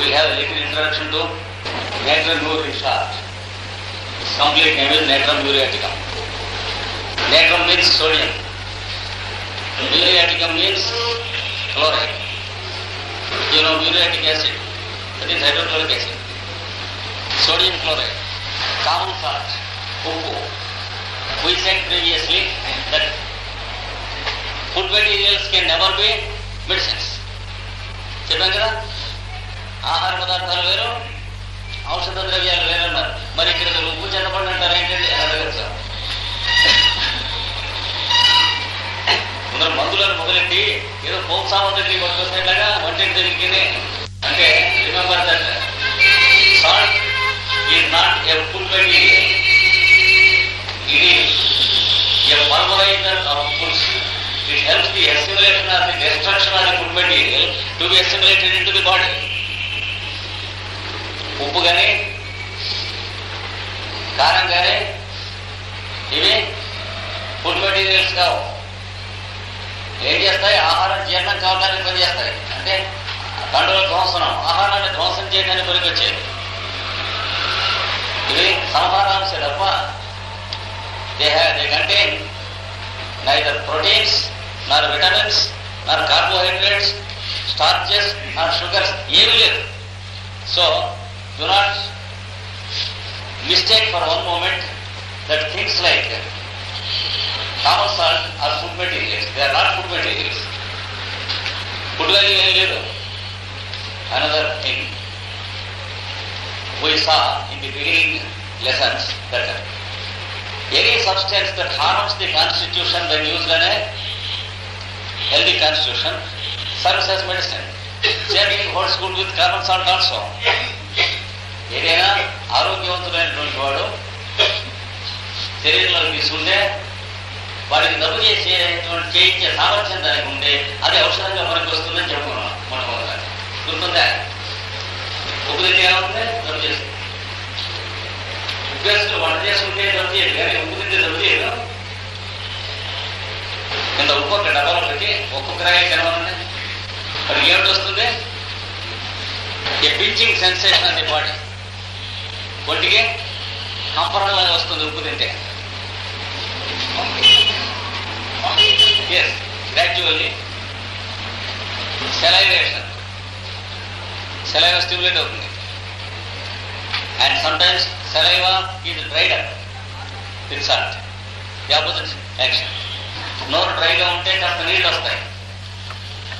we have a little introduction to natrium starch. Its complete name is natrum muriaticum. Natrum means sodium. Muriaticum means chloride. You know muriatic acid, that is hydrochloric acid. Sodium chloride, common salt, cocoa. We said previously that food materials can never be medicines. Chepangara? ఆహార పదార్థాలు వేరు ఔషధ ద్రవ్యాలు వేరు అన్నారు మరి ఇక్కడ ఉప్పు చెత్తపండి అంటారు ఏంటండి? అని అడగచ్చు కొందరు మందులను మొదలెట్టి ఏదో పోపు సామాగ్రి పట్టుకొచ్చినట్లాగా వంటింటి జరిగింది అంటే remember that salt is not a full material. ఇది is a of foods it It the assimilation assimilation the the destruction the food food to be assimilated into the body ఉప్పు కానీ కారం కానీ ఇవి ఫుడ్ మెటీరియల్స్ కావు. ఏం చేస్తాయి? ఆహారం జీర్ణం కావడానికి పనిచేస్తాయి అంటే పండుగ ధ్వంసనం ఆహారాన్ని ధ్వంసం చేయడానికి పనికొచ్చేది ఇవి సంహారాంశ తప్ప they have they contain neither proteins nor vitamins nor carbohydrates starches nor sugars ఏమీ లేదు. So do not mistake for one moment that things like common salt are food materials. They are not food materials. Food value is little. Another thing we saw in the beginning lessons that any substance that harms the constitution when used in a healthy constitution serves as medicine. Same thing holds good with common salt also. ఏదైనా ఆరోగ్యవంతమైనటువంటి వాడు శరీరంలో తీసుకుంటే వాడికి దెబ్బ చేసేటువంటి చేయించే సామర్థ్యం దానికి ఉంటే అది ఔషధంగా మనకు వస్తుందని చెప్పుకున్నాం మన గుర్తుందా? ఉప్పు తింటే ఏమవుతుంది దెబ్బ చేస్తుంది. ఉద్యోగస్తులు వంట చేసుకుంటే దెబ్బ చేయదు కానీ ఉప్పు తింటే దెబ్బ చేయదు ఇంత ఉప్పు ఒక డబ్బాలో పెట్టి ఒక్కొక్క రాయి కనబడండి మరి ఏమిటి వస్తుంది? ఏ పించింగ్ సెన్సేషన్ అనే బాడీ ఒంటికి కంపరంలాగా వస్తుంది ఉప్పు తింటే. As gradually salivation saliva stimulate అవుతుంది. And sometimes saliva is dried up with salt. The opposite action. నోరు డ్రైగా ఉంటే కాస్త నీళ్ళు వస్తాయి.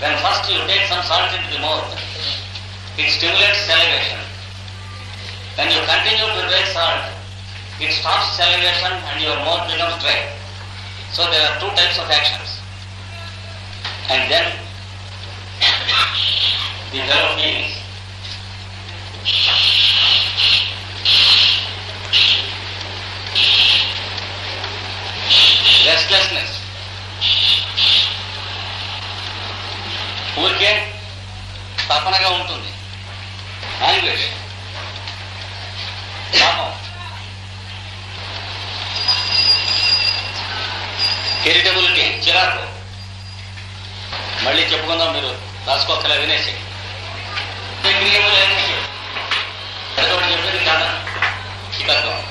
When first you take some salt in the mouth it stimulates salivation when you continue to take salt it stops salivation and your mouth becomes dry so there are two types of actions and then the fellow feelings restlessness ఊరికే తపనగా ఉంటుంది యాంగ్వేష్ పాపం irritability చిరాకు. మళ్ళీ చెప్పుకుందాం మీరు. రాసుకోకలా వినేసి. క్రియములు కాదా చికాకు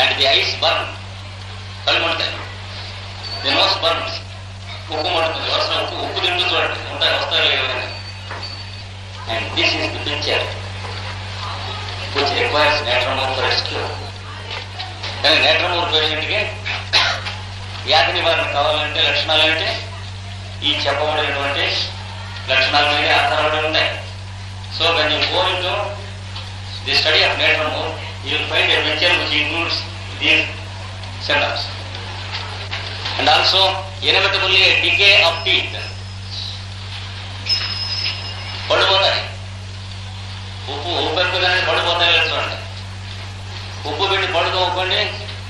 అండ్ ది ఐస్ బర్న్ కళ్ళు మంటాయి ది నోస్ బర్న్స్ ఉప్పు మండుతుంది. వరుస ఉప్పు ఉప్పు తింటూ చూడండి. ఉంటాయి వస్తాయి and this is the picture which requires natrum mur for rescue కానీ నేట్రమోర్ పేషెంట్కి వ్యాధి నివారణ కావాలంటే లక్షణాలు అంటే ఈ చెప్పబడినటువంటి లక్షణాల మీద ఆధారపడి ఉంటాయి so when you go into the study of natrum mur you find a a which which includes these and also also, decay of teeth పళ్ళు పోతాయి ఉప్పు ఉప్పు పెట్టుకుని పళ్ళు పోతాయి లేదు చూడండి. ఉప్పు పెట్టి పళ్ళు తోముకోండి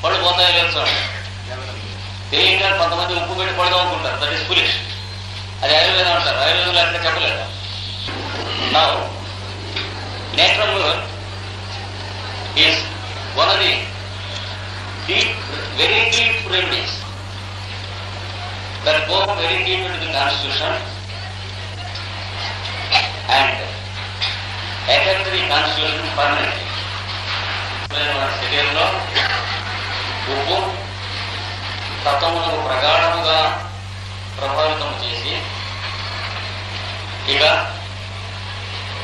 పళ్ళు పోతాయి లేదు చూడండి. తెలియక కొంతమంది ఉప్పు పెట్టి పళ్ళు తోముకుంటారు. దట్ ఈస్ పులిష్ అది ఆయుర్వేదం అంటారు. ఆయుర్వేదంలో అట్లా చెప్పలేదు. నా natrum is one of the deep, very deep remedies. That go very deep into the constitution. Effect constitution permanent మన శరీరంలో ఉప్పు తత్వములకు ప్రగాఢముగా ప్రభావితం చేసి ఇక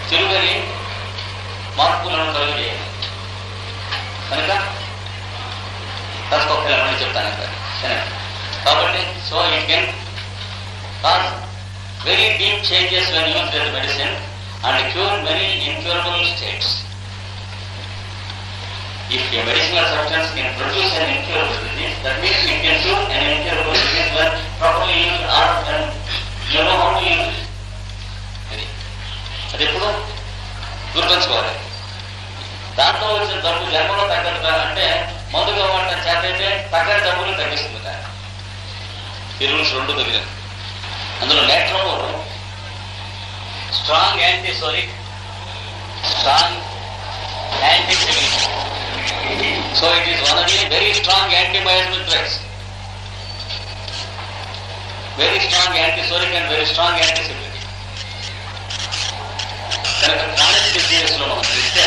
తిరుగని మార్పులను కలిగి కనుక తత్వమని చెప్తాను ఇక్కడ సరే కాబట్టి so it can cause very deep changes when use their medicine and cure many incurable states If a medicinal substance can produce an incurable disease, that means it can cure an incurable disease when properly used or when you know how to use it. అది అది ఎప్పుడు గుర్తుంచుకోవాలి దాంతో వచ్చిన జబ్బు జన్మలో తగ్గదు అంటే మందుగా వంట చేతైతే తగ్గని జబ్బులు తగ్గిస్తుంది కదా. ఈ రూల్స్ రెండు దగ్గర అందులో natrum mur Strong antipsoric strong antiseptic so it is one of the very strong antibiotic drugs very strong antipsoric and very strong antiseptic కనుక క్రానిక్ డిసీజెస్ లో మనం చూస్తే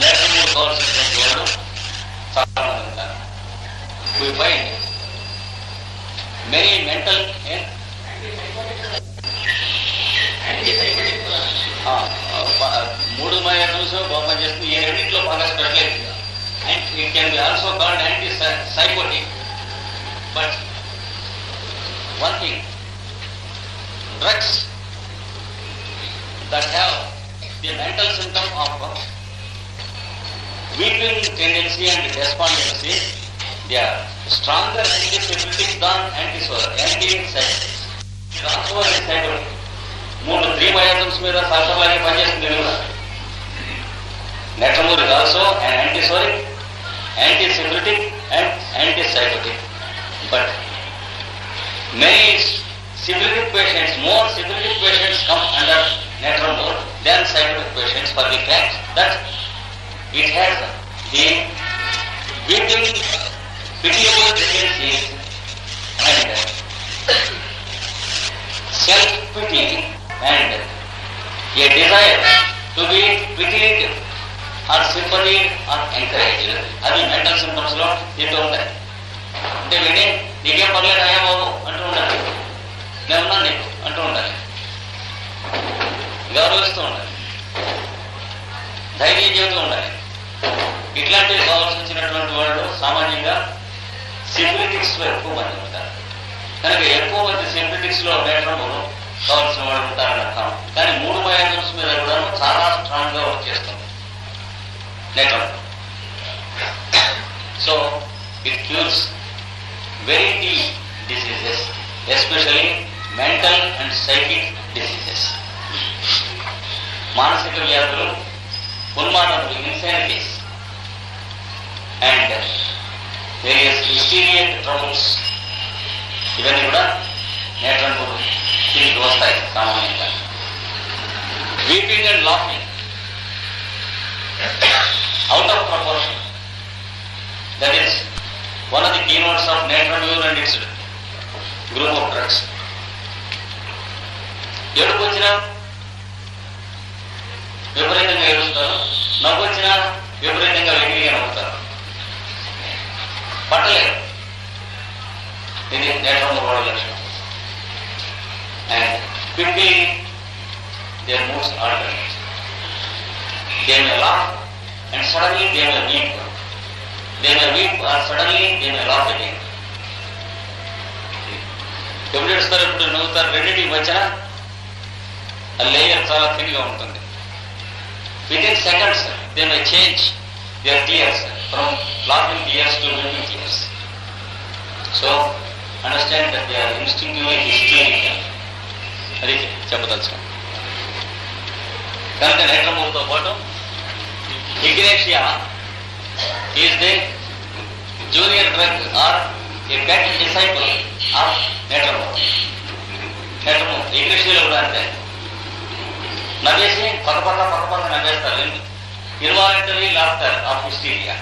నేట్రమోర్ కావాల్సినటువంటి వాడు చాలా మంది ఉంటారు we find many mental eh? ఆ, ఆ, ప- మూడు మైనస్ బొమ్మ చేస్తుంది ఈ రెండింటిలో బాగా పెట్టలేదు and it can be also called anti psychotic but one thing drugs that have the mental symptom of weeping tendency and despondency, they are stronger antipsychotic than antisocial, antipsychotic. It also a psychotic. మూడు three బయోటమ్స్ మీద సల్ఫర్లాగే పనిచేస్తుంది ఇది కూడా natrum mur is also and antipsoric antisyphilitic and antisycotic but many syphilitic patients more syphilitic patients come under natrum mur than sycotic patients for the fact that it has the weeping, pitiable tendencies and self-pity and a desire to be pitied or sympathy or encouraged. అది mental సింటమ్స్లో తింటూ ఉంటాయి? అంటే విని నీకేం పర్లేదు అయ్యా బాబు అంటూ ఉండాలి. నేనున్నా నీకు అంటూ ఉండాలి. గౌరవిస్తూ ఉండాలి. ధైర్యం చెబుతూ ఉండాలి. ఇట్లాంటివి కావాల్సి వచ్చినటువంటి వాళ్ళు సామాన్యంగా సింప్లిటిక్స్లో ఎక్కువ మంది ఉంటారు. కనుక ఎక్కువ మంది సింప్లిటిక్స్లో ఉండటం కావాల్సిన వాళ్ళు ఉంటారని అర్థం. కానీ మూడు బయాజమ్స్ మీద కూడా చాలా స్ట్రాంగ్గా వర్క్ చేస్తుంది. Network so it cures very deep diseases especially mental and psychic diseases మానసిక వ్యాధులు ఉన్మాదములు insanities and various hysteric troubles ఇవన్నీ కూడా నేట్రంకు తిరిగి వస్తాయి సామాన్యంగా weeping and laughing out of proportion that is one of the keynotes of natural natrum mur and its group of drugs ఏడుపు వచ్చినా విపరీతంగా ఏడుస్తారు నవ్వు వచ్చినా విపరీతంగా వెంగిగా నవ్వుతారు పట్టలేదు ఇది నేచురల్ వాడు లక్షణం And quickly their moves alternate they may laugh and suddenly they may weep they may weep or suddenly they may laugh again ఎప్పుడు ఏడుస్తారు ఎప్పుడు నవ్వుతారు రెండింటికి మధ్యన ఆ లేయర్ చాలా థిన్గా ఉంటుంది within seconds they may change their tears from laughing tears to weeping tears. So understand that they are instinctively hysterical. అది చెప్పదలుచుకోండి కనుక నేత్రమూలతో పాటు ignatia is the junior drug or a pet disciple of natrum mur natrum mur ఇగ్నేషియాలో కూడా అంతే. నవ్వేసి పక్క పక్క పక్క పక్క నవ్వేస్తారు involuntary laughter of hysteria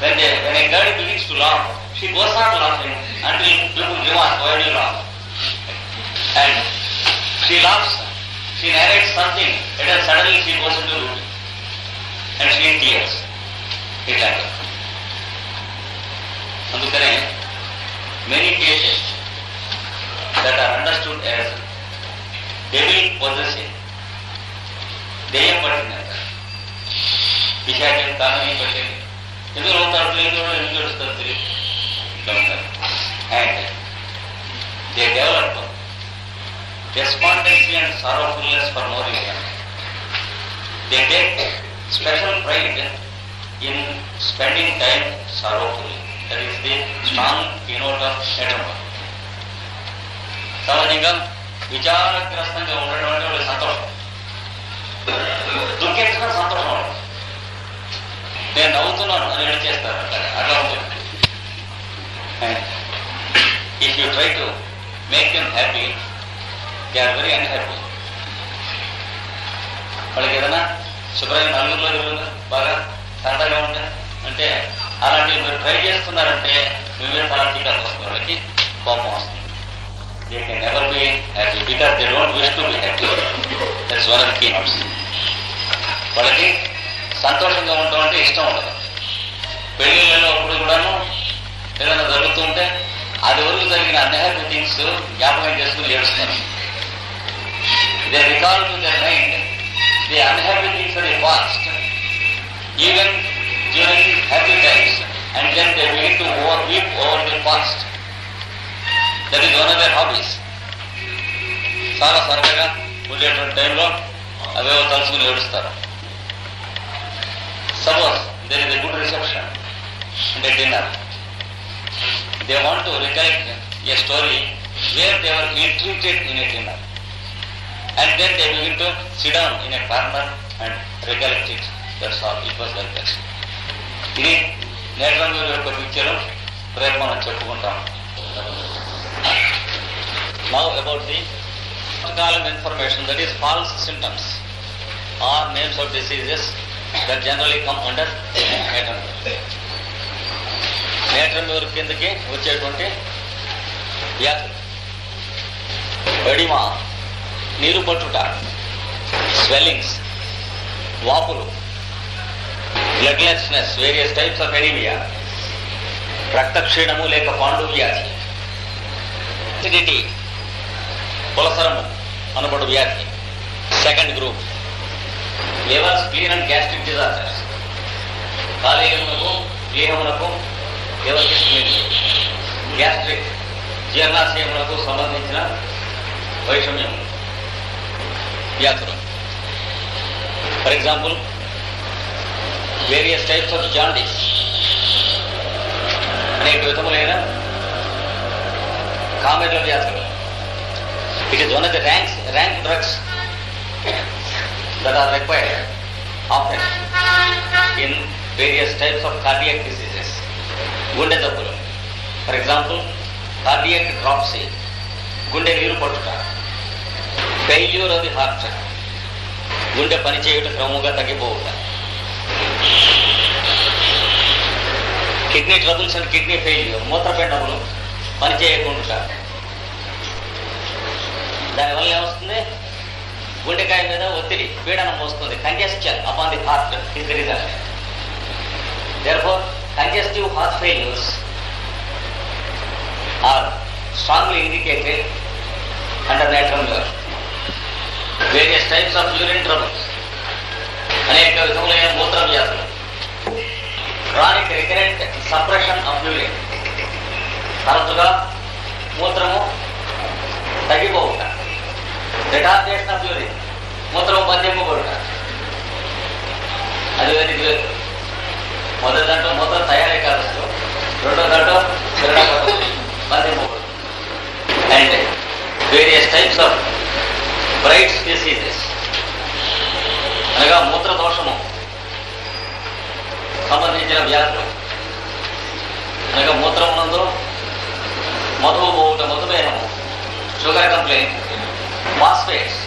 when they, when a girl begins to laugh, she goes on laughing until people remark, why do you laugh? And she laughs she narrates something, and then suddenly she goes into routine. And she clears. ఇట్లాంటి అందుకనే many cases that are understood as devil possessing దెయ్యం పట్టిందంట పిశాచం కారణం పట్టింది ఎందుకు అవుతారు తెలియదు ఎందుకు ఏడుస్తారు తెలియదు ఇట్లా ఉంటారు and they develop despondency and sorrowfulness for no reason. They take special pride in spending time sorrowfully. That is the strong keynote of Edinburgh. సహజంగా విచారగ్రస్తంగా ఉండడం అంటే వాళ్ళకి సంతోషం దుఃఖించడం సంతోషం వాళ్ళకి. నేను నవ్వుతున్నాను అని ఏడ్చేస్తారు అట్లా అట్లా ఉంటుంది if you try to make them happy they are very unhappy వాళ్ళకి ఏదైనా శుభ్రంగా నలుగురులో బాగా సరదాగా ఉంటాయి అంటే అలాంటివి మీరు ట్రై చేస్తున్నారంటే మీ మీద వస్తుంది వాళ్ళకి కోపం వస్తుంది. They can never be happy because they don't wish to be happy that's one of key notes వాళ్ళకి సంతోషంగా ఉండటం అంటే ఇష్టం ఉండదు. పెళ్ళిళ్ళలో అప్పుడు కూడాను ఏదైనా జరుగుతుంటే అది వరకు జరిగిన అన్హ్యాపీ థింగ్స్ జ్ఞాపకం చేసుకుని ఏడుస్తాను they recall to their mind the unhappy things of the past, even during happy times, and then they begin to over, weep over the past. That is one of their hobbies. చాలా సరదాగా ఉండేటువంటి టైంలో అవేవో తలుచుకుని ఏడుస్తారు suppose there is a good reception and a dinner they want to recollect a story where they were ill-treated in a dinner And then they begin to sit down in a corner and recollect it. That's all. It was like that. ఇది నేట్రంగు యొక్క picture రేపు మనం చెప్పుకుంటాం now about the column information that is follows symptoms or names of diseases that generally come under నేట్రంగు నేట్రంగు కిందకి వచ్చేటువంటి వ్యాధులు oedema నీరు పట్టుట స్వెల్లింగ్స్ వాపులు bloodlessness various types of anaemia రక్తక్షీణము లేక పాండు వ్యాధి. అసిడిటీ పులసరము అనబడు వ్యాధి. Second group liver spleen and gastric disasters కాలేయమునకు ప్లీహమునకు లివర్కి గ్యాస్ట్రిక్ జీర్ణాశయములకు సంబంధించిన వైషమ్యం వ్యాధులు for example various types of jaundice అనేక విధములైన కామెర్ల వ్యాధులు it is one of the ranks rank drugs that are required often in various types of cardiac diseases గుండె జబ్బులు. ఫర్ ఎగ్జాంపుల్ కార్డియక్ డ్రాప్సీ గుండె నీరు పట్టుట. ఫెయిల్యూర్ ఆఫ్ ది హార్ట్ గుండె పనిచేయుట క్రమంగా తగ్గిపోవుట kidney troubles and kidney failure మూత్రపిండములు పనిచేయకుండా దానివల్ల ఏమొస్తుంది గుండెకాయ మీద ఒత్తిడి పీడనం వస్తుంది congestion upon the heart is the result therefore congestive heart failures are strongly indicated under natural various types of urine troubles అనేక విధములైన మూత్ర వ్యాధులు chronic recurrent suppression of urine తరచుగా మూత్రము తగ్గిపోవుట. రిటార్డేషన్ ఆఫ్ యూరిన్ మూత్రము బంధింపబడుట. అది వేరే మొదటి దాంట్లో మూత్రం తయారీ కాదు రెండో దాంట్లో విరడపడదు బంధింపబడు and various types of Bright's diseases అనగా మూత్ర దోషము సంబంధించిన వ్యాధులు అనగా మూత్రమునందు మధువు పోవుట మధుమేహము షుగర్ కంప్లైంట్ ఫాస్ఫేట్స్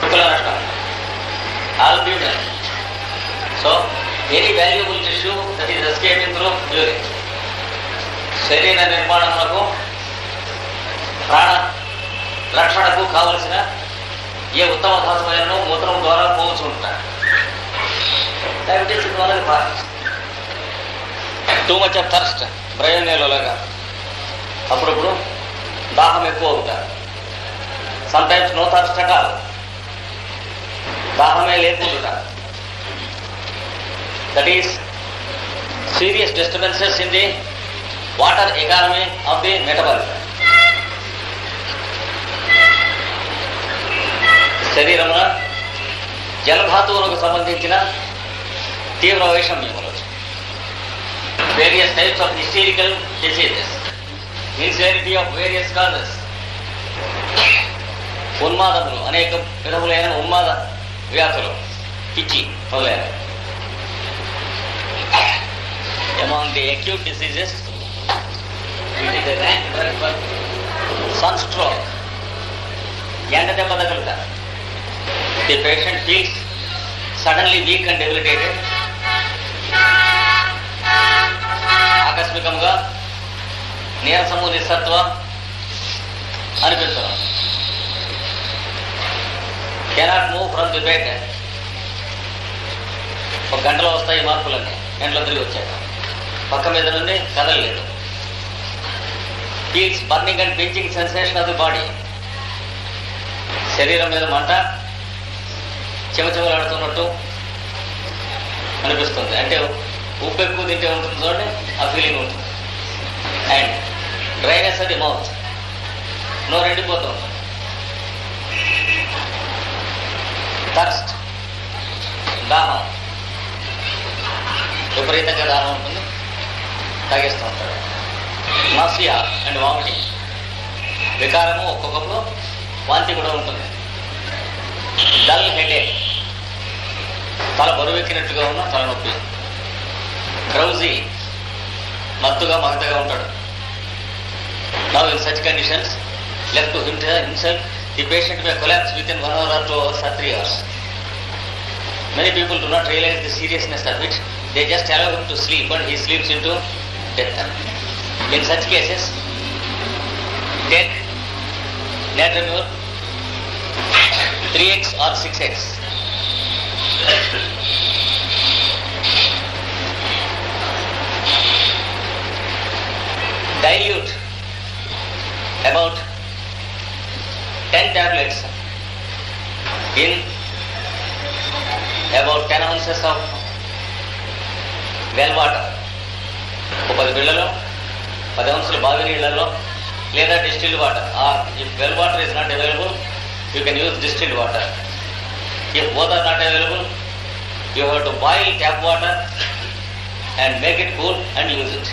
శుక్ల నష్టం albumin so any valuable tissue that is escaping through urine శరీర నిర్మాణములకు ప్రాణ రక్షణకు కావలసిన ఏ ఉత్తమ ధాతువైనను మూత్రం ద్వారా పోవచ్చుంటారు డయాబెటీస్ వల్ల టూ మచ్ ఆఫ్ థర్స్ట్ ప్రయోజనాలుగా అప్పుడప్పుడు దాహం ఎక్కువ అవుతారు సమ్ టైమ్స్ నో థర్స్ట్ అట దాహమే లేకుండా that is serious disturbances in the water economy of the metabolism శరీరమున జలధాతువులకు సంబంధించిన తీవ్ర వైషమ్యములు various types of hysterical diseases insanity of various causes ఉన్మాదములు అనేక విధములైన ఉన్మాద వ్యాధులు. పిచ్చి మొదలైన. Among the acute diseases it is a rank for sunstroke ఎండ దెబ్బ తగులుట the patient feels suddenly weak and debilitated ఆకస్మికంగా నీరసము నిస్సత్వ అనిపించడం cannot move from the bed ఒక గంటలో వస్తాయి మార్పులన్నీ. ఎండలో తిరిగి వచ్చాక పక్క మీద నుండి కదలలేదు. Feels burning and pinching sensation of the body శరీరం మీద మంట చెమచెమలాడుతున్నట్టు అనిపిస్తుంది. అంటే ఉప్పు ఎక్కువ తింటే ఉంటుంది చూడండి ఆ ఫీలింగ్ ఉంటుంది. అండ్ డ్రైనెస్ అది మౌత్ నోరు ఎండిపోతూ ఉంటుంది థర్స్ట్ దాహం. విపరీతంగా దాహం ఉంటుంది. తాగేస్తూ ఉంటాడు. నసియా అండ్ వామిటింగ్ వికారము ఒక్కొక్కప్పుడు వాంతి కూడా ఉంటుంది. డల్ హెడేక్ తల బరువెక్కినట్టుగా ఉన్న తలనొప్పి. క్రౌజీ మత్తుగా మగతగా ఉంటాడు now in such conditions left to himself the patient may collapse within one hour or two hours or three hours Many people do not realize the seriousness of it. They just allow him to sleep and he sleeps into death. In such cases, take Natramur 3x or 6x. Dilute about 10 tablets in about 10 ounces of well water ఒక పది బిళ్ళలో పది అంశాలు బావి నీళ్ళలో లేదా distilled water or if well water is not available you can use distilled water if both are not available you have to boil tap water and make it cool and use it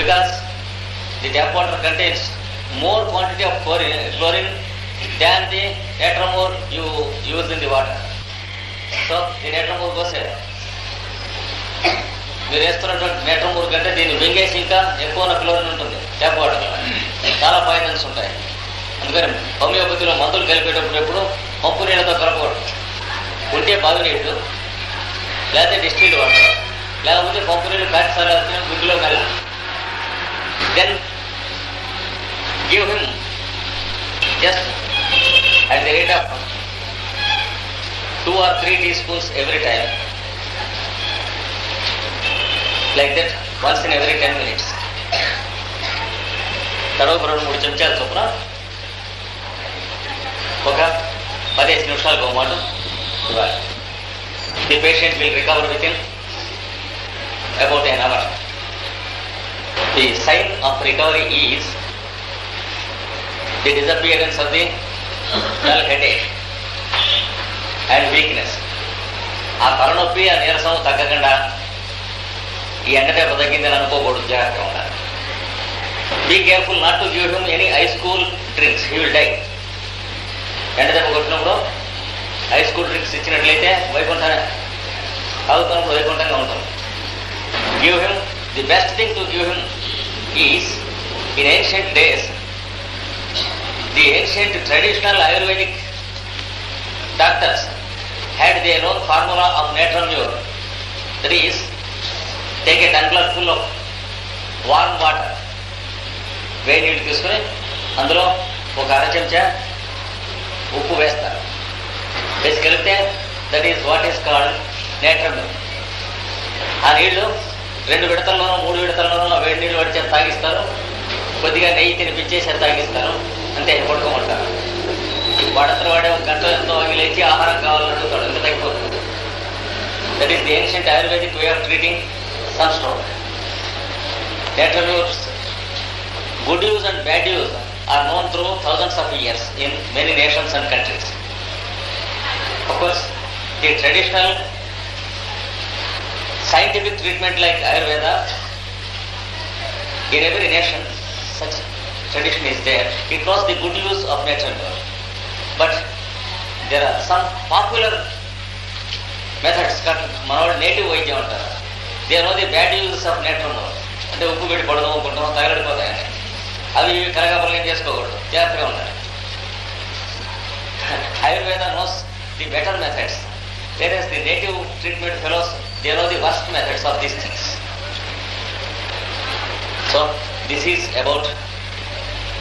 because the tap water contains more quantity of chlorine chlorine than the tetramore you use in the water. So దీని నేట్రమూరు కోసే మీరు వేస్తున్నటువంటి నేట్రమూరు కంటే దీన్ని వెంగేసి ఇంకా ఎక్కువ chlorine ఉంటుంది ట్యాప్ వాటర్ చాలా పాయిజన్స్ ఉంటాయి. అందుకని హోమియోపతిలో మందులు కలిపేటప్పుడు ఎప్పుడు పంపు నీళ్ళతో కలపకూడదు. ఉంటే బాగునీళ్ళు లేకపోతే డిస్టిల్డ్ వాటర్ లేకపోతే పంపు నీళ్ళు ప్యాక్ సార్ గుడ్డులో వెళ్ళ then give him just at the rate of two or three teaspoons every time. Like that, once in every 10 minutes. తడవ రెండు మూడు చెంచాల చొప్పున ఒక పదిహేను నిమిషాలకు ఒక మాట ఇవ్వాలి. The patient will recover within about an hour the sign of recovery is the disappearance of the dull headache and weakness ఆ తలనొప్పి ఆ నీరసం తగ్గకుండా ఈ ఎండ తగ్గిందని అనుకోకూడదు. జాగ్రత్తగా ఉండాలి. Be careful not to give him any ice cool drinks he will die ఎండదెబ్బ కొట్టినప్పుడు ఐస్ కూల్ డ్రింక్స్ ఇచ్చినట్లయితే వైకుంఠ తాగుతున్నప్పుడు వైకుంఠంగా ఉంటాం. Give him the best thing to give him is in ancient days the ancient traditional Ayurvedic doctors had their formula of natural natramure. That is take a tumbler full of warm water వేడి నీళ్ళు తీసుకుని అందులో ఒక అర చెంచా ఉప్పు వేస్తారు. తీసుకెళ్తే that is what is called నేటర్ milk ఆ నీళ్ళు రెండు విడతల్లోనూ మూడు విడతల్లోనూ వేడి నీళ్ళు వడిచేసి తాగిస్తారు. కొద్దిగా నెయ్యి తినిపించేసి తాగిస్తారు. అంతే పడుకోమంటారు వాడంతా వాడే ఒక గంట ఎంతో లేచి ఆహారం కావాలని అడుగుతాడు ఇంకా తగ్గిపోతుంది that is the ancient Ayurvedic way of treating sunstroke నేటర్ use good use and bad use are known through thousands of years in many nations and countries. Of course, the traditional scientific treatment like Ayurveda, in every nation, tradition is there. It was the good use of natural world. But there are some popular methods methods, మనవాడు native వైద్యం అంటారు they know the bad uses of natural అంటే ఉప్పు పెట్టి పడదాం అనుకుంటాం తగలడిపోతాయని. అవి ఇవి కరగబలం చేసుకోకూడదు. జాగ్రత్తగా ఉండాలి. Ayurveda knows the better methods there is the native treatment fellows they know the worst methods of these things so this is about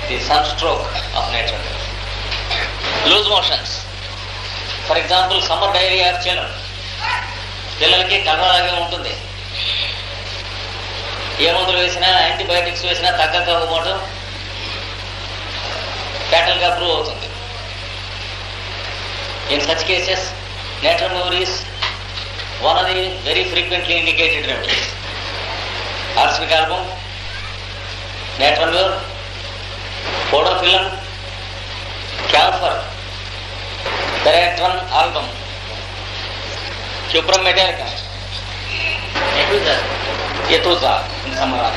the sunstroke of nature loose motions for example summer diarrhoea of children పిల్లలకి కలవలాగే ఉంటుంది. ఏ మందులు వేసినా antibiotics వేసినా తగ్గకపోవటం ఫ్యాటల్గా prove అవుతుంది. ఇన్ సచ్ కేసెస్ నేటర్ memories one of the very frequently indicated remedies arsenic album నేటర్ photo film. क्या फ़र्क? एल्बम चुप्रम मेटेर का ये तो जा हमारा।